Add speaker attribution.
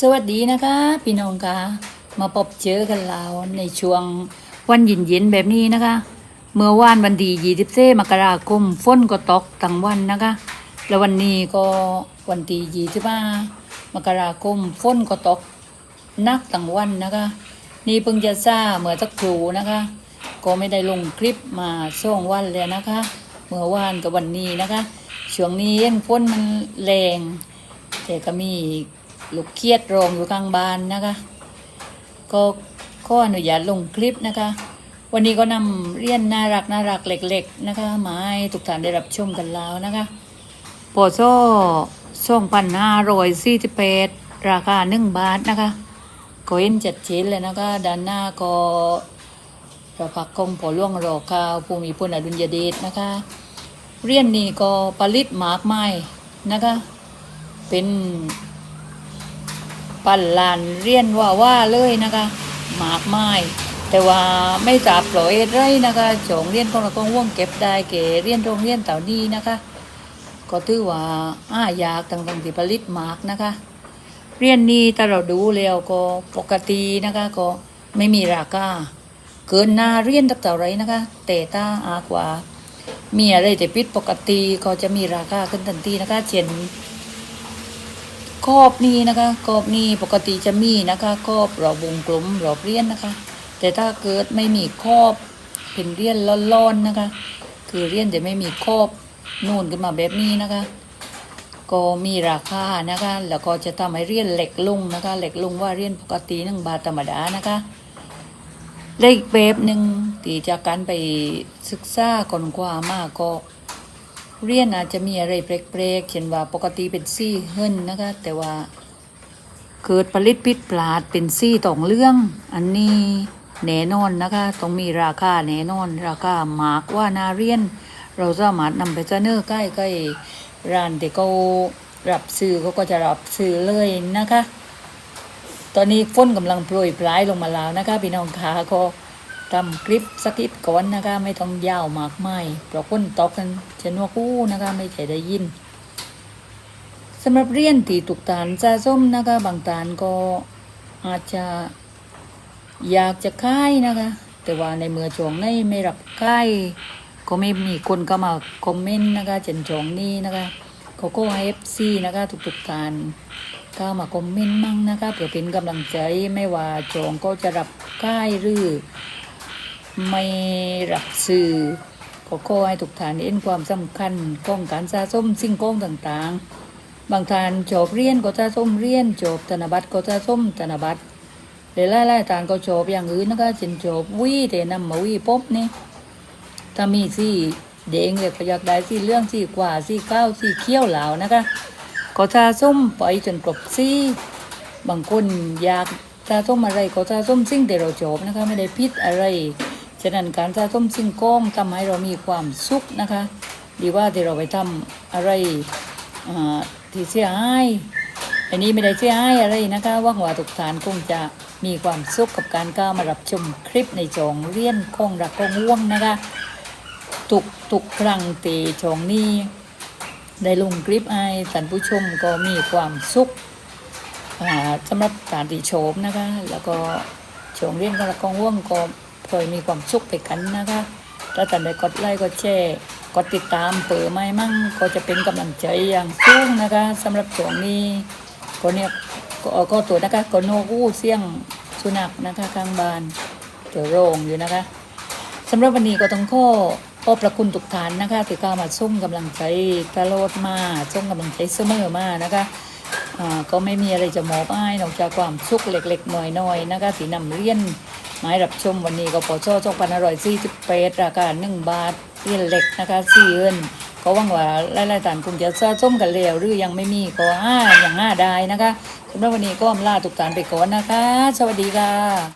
Speaker 1: สวัสดีนะคะ พี่น้องคะมาพบเจอกันแล้วในช่วงวันเย็นๆแบบนี้นะคะ เมื่อวานวันดียี่สิบเมกราคมฝนก็ตกทั้งวันนะคะ แล้ววันนี้ก็วันที่ยี่สิบห้ามกราคมฝนก็ตกนักทั้งวันนะคะ นี่เพิ่งจะทราบเมื่อสักครู่นะคะ ก็ไม่ได้ลงคลิปมาช่วงวันเลยนะคะ เมื่อวานกับวันนี้นะคะช่วงนี้ฝนมันแรงแต่ก็มี ลูกเครียดรองอยู่กลางบ้านนะคะ ก็ขออนุญาตลงคลิปนะคะ วันนี้ก็นำเรียนน่ารักน่ารักเล็กๆนะคะมาให้ทุกท่านได้รับชมกันแล้วนะคะปอโซ่ส่งพันห้าร้อยสี่สิบแปดราคาหนึ่งบาทนะคะก็เห็นจัดเจนเลยนะคะด้านหน้าก็ประพักกองผอล่วงรอข้าวภูมิพลอดุลยเดชนะคะ เรียนนี่ก็ผลิตหมากไม้นะคะ เป็น ปั่นลานเรียนว่าว่าเลยนะคะหมากไม้แต่ว่าไม่จับปล่อยไรนะคะจงเรียนของเราก็ว่วงเก็บได้เก๋เรียนโรงเรียนเต่านี้นะคะ ก็ถือว่าอ้ายากต่างๆที่ผลิตหมากนะคะ เรียนนี้ถ้าเราดูแล้วก็ปกตินะคะก็ไม่มีราคาเกินหน้าเรียนตักเท่าไรนะคะแต่ถ้าอากว่ามีอะไรแต่พิษปกติก็จะมีราคาขึ้นทันทีนะคะเช่น ครอบนี้นะคะครอบนี้ปกติจะมีนะคะครอบรอบวงกลมรอบเรียนนะคะ แต่ถ้าเกิดไม่มีครอบเป็นเรียนล่อนๆนะคะ คือเรียนแต่ไม่มีครอบนูนขึ้นมาแบบนี้นะคะ ก็มีราคานะคะ แล้วก็จะทำให้เรียนเหล็กลงนะคะเหล็กลงว่าเรียนปกติหนึ่งบาทธรรมดานะคะและอีกแบบหนึ่งที่จากการไปศึกษาก่อนกว่ามากก็ เรียนอาจจะมีอะไรแปลกๆเช่นว่าปกติเป็นซี่เฮิรนนะคะ แต่ว่าเกิดผลิตพิษปลาดเป็นซี่ตองเรื่อง อันนี้แน่นอนนะคะต้องมีราคาแน่นอน ราคามากกว่านาเรียน เราสามารถนำไปเสนอใกล้ๆร้านที่เขารับซื้อเขาก็จะรับซื้อเลยนะคะ ตอนนี้ฝนกำลังโปรยปลายลงมาแล้วนะคะพี่น้องคะก็ ทำคลิปสักคลิปก่อนนะคะไม่ต้องยาวมากมายเพราะฝนตอกกันฉันว่ากู้นะคะไม่ใช่ได้ยินสำหรับเรียนที่ตุกตานซาส้มนะคะบางตานก็อาจจะอยากจะค่ายนะคะ แต่ว่าในเมื่อช่วงในไม่รับค่ายก็ไม่มีคนก็มาคอมเมนต์นะคะเจนช่วงนี้นะคะเขาก็ให้เอฟซีนะคะทุกๆการก็มาคอมเมนต์มั่งนะคะเพื่อเป็นกำลังใจไม่ว่าโจงก็จะรับค่ายหรือ ไม่รับสื่อก็ขอให้ทุกท่านเห็นความสำคัญของการสะสมสิ่งของต่างๆ บางท่านจบเรียนก็สะสมเรียนจบธนบัตรก็สะสมธนบัตรหรือหลายๆท่านก็จบอย่างอื่นนะคะเช่นจบวีแต่นำมาวีปุ๊บนี่ถ้ามีสีแดงเลยก็อยากได้สี่เหลืองสี่กว่าสีขาวสี่เขียวเหลานะคะก็สะสมไปจนครบสี่บางคนอยากสะสมอะไรก็สะสมสิ่งที่เราชอบนะคะไม่ได้พิษอะไร ฉะนั้นการสะสมสิ่งของทำให้เรามีความสุขนะคะ ดีว่าที่เราไปทำอะไรที่เสียหายอันนี้ไม่ได้เสียหายอะไรนะคะว่างว่าทุกทานคงจะมีความสุขกับการก้าวมารับชมคลิปในจองเรียนคงรักคงว่วงนะคะทุกทุกครั้งตีจองนี้ได้ลงคลิปให้ท่านผู้ชมก็มีความสุขอ่าสำหรับการติชมนะคะ แล้วก็ชมเรียนกันละกองว่วงก็ พลอยมีความสุขไปกันนะคะถ้าท่านได้กดไลค์กดแชร์กดติดตามเปิดไม่มั่งก็จะเป็นกำลังใจอย่างสูงนะคะสำหรับช่วงนี้ก็เนี่ยก็ก็ตัวนะคะก็โนกู้เสี่ยงสุนัขนะคะข้างบ้านตัวโรงอยู่นะคะสำหรับวันนี้ก็ต้องขอขอบพระคุณทุกท่านนะคะที่เข้ามาส่งกำลังใจตลอดมาส่งกำลังใจเสมอมานะคะ ก็ไม่มีอะไรจะมอบให้นอกจากความสุขเล็กๆน้อยๆนะคะที่นำเรียนมาให้รับชมวันนี้ก็ปอช่อจกพันอร่อยสี่สิบแปดราคาหนึ่งบาทเรียนเล็กนะคะสี่เอินก็หวังว่าหลายๆต่านคงจะสะสมกันแล้วหรือยังไม่มีก็ห้าอย่างห้าได้นะคะสำหรับวันนี้ก็อำลาทุกท่านไปก่อนนะคะ สวัสดีค่ะ